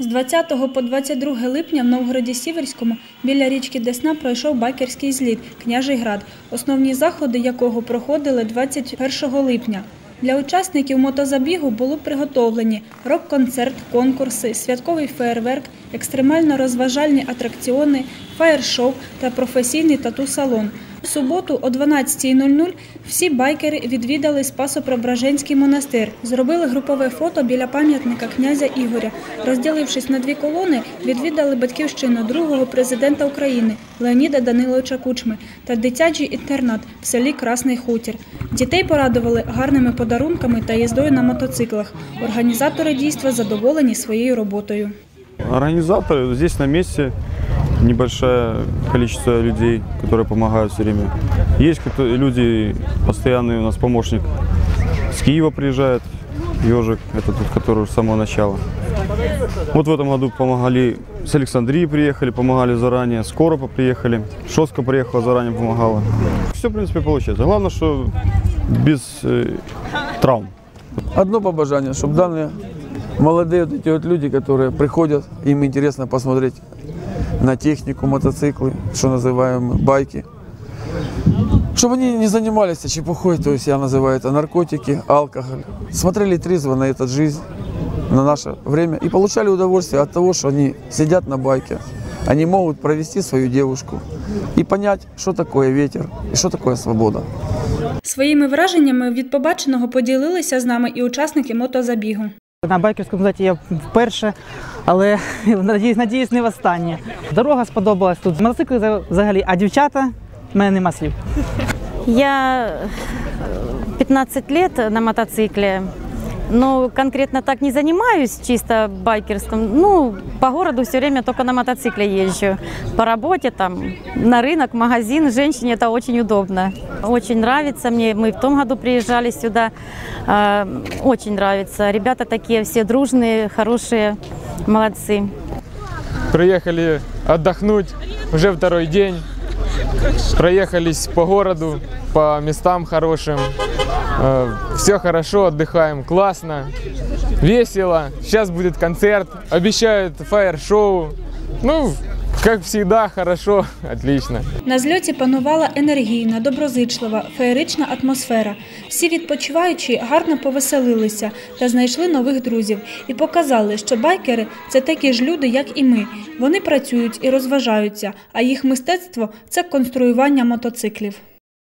З 20 по 22 липня в Новгороді Сіверському біля річки Десна пройшов байкерський зліт Княжий Град, основні заходи якого проходили 21 липня. Для учасників мотозабігу були приготовлені рок-концерт, конкурси, святковий феєрверк, екстремально-розважальні атракціони, фаєр-шоу та професійний тату-салон. В суботу о 12.00 всі байкери відвідали Спасо-Преображенський монастир, зробили групове фото біля пам'ятника князя Ігоря. Розділившись на дві колони, відвідали батьківщину другого президента України Леоніда Даниловича Кучми та дитячий інтернат в селі Красний Хутір. Дітей порадували гарними подарунками та їздою на мотоциклах. Організатори дійства задоволені своєю роботою. Организаторы здесь на месте, небольшое количество людей, которые помогают все время. Есть люди, постоянный у нас помощник с Киева приезжает, Ежик, это тот, который с самого начала. Вот в этом году помогали, с Александрии приехали, помогали заранее, с Коропа приехали, Шоска приехала заранее, помогала. Все, в принципе, получается. Главное, что без э, травм. Одно побажание, чтобы данные молодые вот эти вот люди, которые приходят, им интересно посмотреть на технику, мотоциклы, что называем байки, чтобы они не занимались чепухой, то есть я называю это наркотики, алкоголь, смотрели трезво на эту жизнь, на наше время и получали удовольствие от того, что они сидят на байке, они могут провести свою девушку и понять, что такое ветер и что такое свобода. Своїми враженнями від побаченого поділилися з нами і учасники мотозабігу. На байкерському заті я вперше, але надіюсь, надіюсь, не востаннє. Дорога сподобалась тут. Мотоцикли за- взагалі, а дівчата в мене нема слів. Я э, 15 років на мотоцикле, но конкретно так не занимаюсь чисто байкерством. Ну, по городу все время только на мотоцикле езжу. По работе там, на рынок, магазин, женщине это очень удобно. Очень нравится мне. Мы в том году приезжали сюда. Э, Очень нравится. Ребята такие все дружные, хорошие, молодцы. Приехали отдохнуть уже второй день. Проехались по городу, по местам хорошим. Все хорошо, отдыхаем, классно, весело. Сейчас будет концерт, обещают фаер-шоу. Ну, как всегда, хорошо, отлично. На зльоті панувала енергійна, доброзичлива, феєрична атмосфера. Всі відпочиваючі гарно повеселилися та знайшли нових друзів і показали, що байкери це такі ж люди, як і ми. Вони працюють і розважаються, а їх мистецтво це конструювання мотоциклів.